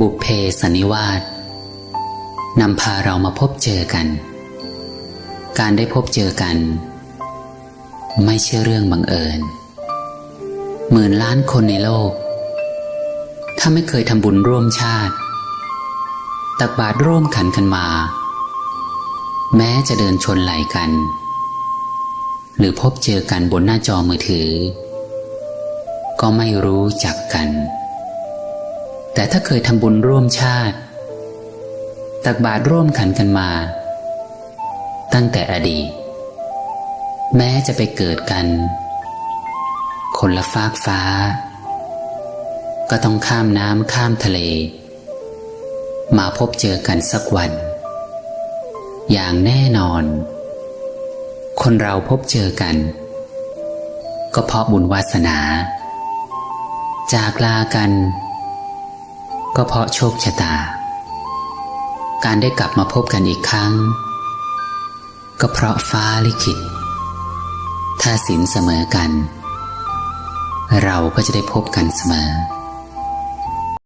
บุพเพสันนิวาสนำพาเรามาพบเจอกัน การได้พบเจอกัน ไม่ใช่เรื่องบังเอิญ หมื่นล้านคนในโลก ถ้าไม่เคยทำบุญร่วมชาติ ตักบาตรร่วมขันกันมา แม้จะเดินชนไหลกัน หรือพบเจอกันบนหน้าจอมือถือ ก็ไม่รู้จักกัน แต่ถ้าเคยทำบุญร่วมชาติ ตักบาตรร่วมขันกันมา ตั้งแต่อดีต แม้จะไปเกิดกัน คนละฟากฟ้า ก็ต้องข้ามน้ำข้ามทะเล มาพบเจอกันสักวัน อย่างแน่นอน คนเราพบเจอกัน ก็เพราะบุญวาสนา จากลากัน ก็เพราะโชคชะตา การได้กลับมาพบกันอีกครั้ง ก็เพราะฟ้าลิขิต ถ้าศีลเสมอกัน เราก็จะได้พบกันเสมอ